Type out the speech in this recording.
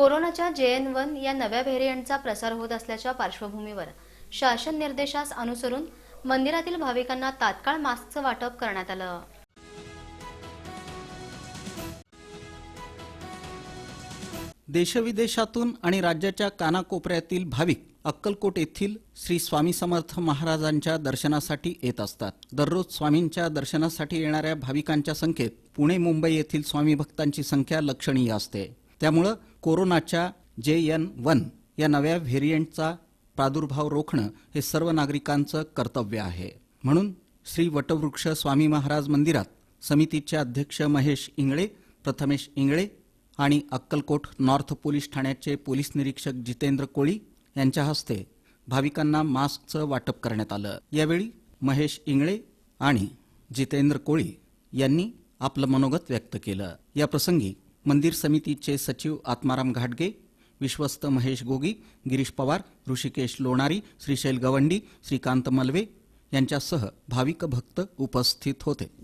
कोरोनाच्या जे N one या नव्या व्हेरियंटचा प्रसार होत असल्याच्या पार्श्वभूमीवर शासन निर्देशास अनुसरून मंदिरातील भाविकांना तात्काळ मास्कचं वाटप करण्यात आलं. देशविदेशातून आणि राज्याच्या कानाकोपऱ्यातील भाविक अक्कलकोट येथील श्री स्वामी समर्थ महाराजांच्या दर्शनासाठी येत असतात. दररोज स्वामींच्या दर्शनासाठी येणाऱ्या भाविकांच्या संख्येत पुणे मुंबई येथील स्वामी भक्तांची संख्या लक्षणीय असते. त्यामुळं कोरोनाच्या जे एन वन या नव्या व्हेरियंटचा प्रादुर्भाव रोखणं हे सर्व नागरिकांचं कर्तव्य आहे. म्हणून श्री वटवृक्ष स्वामी महाराज मंदिरात समितीचे अध्यक्ष महेश इंगळे प्रथमेश इंगळे आणि अक्कलकोट नॉर्थ पोलीस ठाण्याचे पोलीस निरीक्षक जितेंद्र कोळी यांच्या हस्ते भाविकांना मास्कचं वाटप करण्यात आलं. यावेळी महेश इंगळे आणि जितेंद्र कोळी यांनी आपलं मनोगत व्यक्त केलं. या प्रसंगी मंदिर समितीचे सचिव आत्माराम घाटगे विश्वस्त महेश गोगी गिरीश पवार ऋषिकेश लोणारी श्रीशैल गवंडी श्रीकांत मलवे यांच्यासह भाविक भक्त उपस्थित होते.